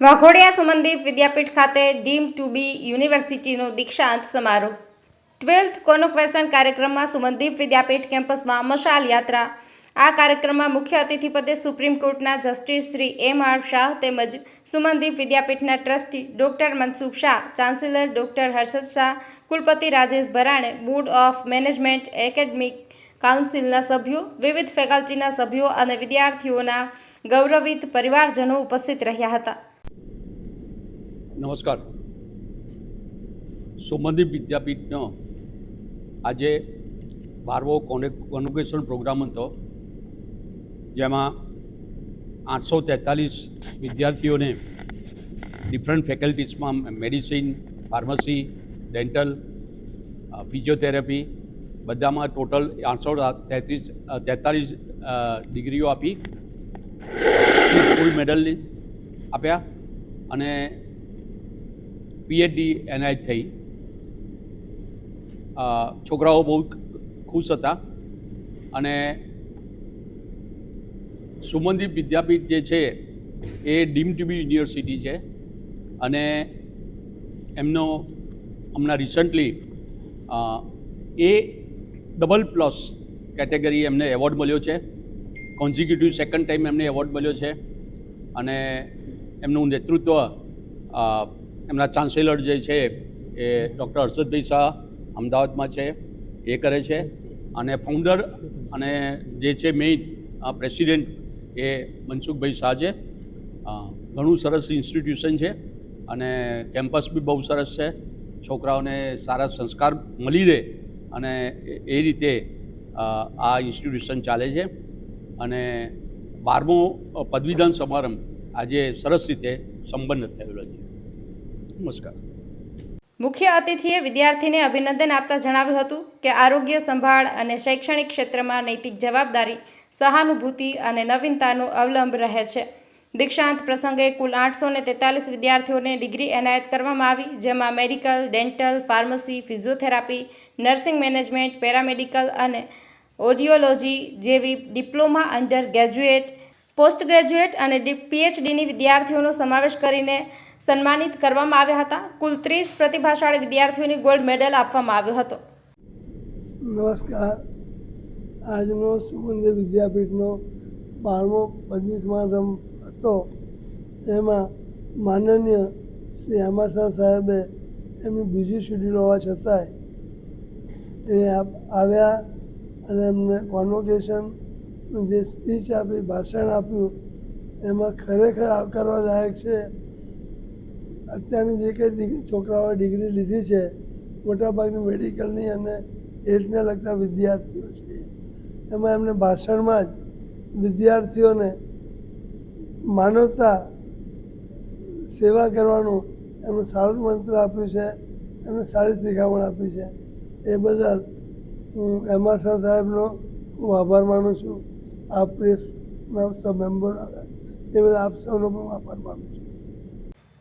વાઘોડિયા સુમનદીપ વિદ્યાપીઠ ખાતે dim two બી યુનિવર્સિટીનો દીક્ષાંત સમારોહ. ટ્વેલ્થ કોનોક્વેશન કાર્યક્રમમાં સુમનદીપ વિદ્યાપીઠ કેમ્પસમાં મશાલ યાત્રા. આ કાર્યક્રમમાં મુખ્ય અતિથિ પદે સુપ્રીમ કોર્ટના justice Shri M R Shah તેમજ Sumandeep વિદ્યાપીઠના trustee doctor Mansukh Shah chancellor doctor Harshad Shah, કુલપતિ Rajesh Bharane, board of management academic કાઉન્સિલના સભ્યો, વિવિધ ફેકલ્ટીના સભ્યો અને વિદ્યાર્થીઓના ગૌરવિત પરિવારજનો ઉપસ્થિત રહ્યા હતા. નમસ્કાર સુમનદીપ વિદ્યાપીઠનો આજે બારમો કોને કોન્વોકેશન પ્રોગ્રામ હતો જેમાં આઠસો તેતાલીસ વિદ્યાર્થીઓને ડિફરન્ટ ફેકલ્ટીઝમાં મેડિસિન ફાર્મસી ડેન્ટલ ફિઝિયોથેરાપી બધામાં ટોટલ આઠસો તેત્રીસ તેતાલીસ ડિગ્રીઓ આપી ફૂલ મેડલ આપ્યા અને પીએચડી એનાયત થઈ છોકરાઓ બહુ ખુશ હતા. અને સુમનદીપ વિદ્યાપીઠ જે છે, એ ડીમ ટીબી યુનિવર્સિટી છે. અને એમનો હમણાં recently A double plus category એમને એવોર્ડ મળ્યો છે. કોન્ઝિક્યુટિવ સેકન્ડ ટાઈમ એમને એવોર્ડ મળ્યો છે. અને એમનું નેતૃત્વ એમના ચાન્સેલર જે છે એ ડૉક્ટર હર્ષદભાઈ શાહ અમદાવાદમાં છે, એ કરે છે. અને ફાઉન્ડર અને જે છે મેઇન પ્રેસિડેન્ટ એ મનસુખભાઈ શાહ છે. ઘણું સરસ ઇન્સ્ટિટ્યુશન છે અને કેમ્પસ બી બહુ સરસ છે. છોકરાઓને સારા સંસ્કાર મળી રહે અને એ- રીતે આ ઇન્સ્ટિટ્યુશન ચાલે છે. અને બારમો પદવીદાન સમારંભ આજે સરસ રીતે સંપન્ન થયેલો છે. નમસ્કાર. મુખ્ય અતિથિએ વિદ્યાર્થીને અભિનંદન આપતા જણાવ્યું હતું કે આરોગ્ય સંભાળ અને શૈક્ષણિક ક્ષેત્રમાં નૈતિક જવાબદારી, સહાનુભૂતિ અને નવીનતાનો અવલંબ રહે છે. દીક્ષાંત પ્રસંગે કુલ આઠસો ને તેતાલીસ વિદ્યાર્થીઓને ડિગ્રી એનાયત કરવામાં આવી, જેમાં medical, dental, pharmacy, physiotherapy, nursing management, paramedical અને ઓડિયોલોજી જેવી diploma undergraduate, postgraduate અને પીએચડીની વિદ્યાર્થીઓનો સમાવેશ કરીને સન્માનિત કરવામાં આવ્યા હતા. કુલ ત્રીસ પ્રતિભાશાળી વિદ્યાર્થીઓને ગોલ્ડ મેડલ આપવામાં આવ્યો હતો. નમસ્કાર. આજનો સુગંધ વિદ્યાપીઠનો બારમો પદવી સમારંભ હતો. એમાં માનનીય શ્રી આમાશા સાહેબે એમનું બીજું શેડ્યુલ હોવા છતાંય એ આવ્યા અને એમને કોન્વોકેશન જે સ્પીચ આપી, ભાષણ આપ્યું, એમાં ખરેખર આવકારવાદાયક છે અત્યારની જે કંઈ ડિગ્રી છોકરાઓએ ડિગ્રી લીધી છે, મોટાભાગની મેડિકલની અને હેલ્થને લગતા વિદ્યાર્થીઓ છે. એમાં એમને ભાષણમાં જ વિદ્યાર્થીઓને માનવતા સેવા કરવાનું એમનું સારું મંત્ર આપ્યું છે, એમને સારી શિખામણ આપી છે. એ બદલ હું એમ આર શાહ સાહેબનો ખૂબ આભાર માનું છું. આ પ્રેસના સબ મેમ્બર આવ્યા એ બદલ આપ સૌનો પણ આભાર માનું છું.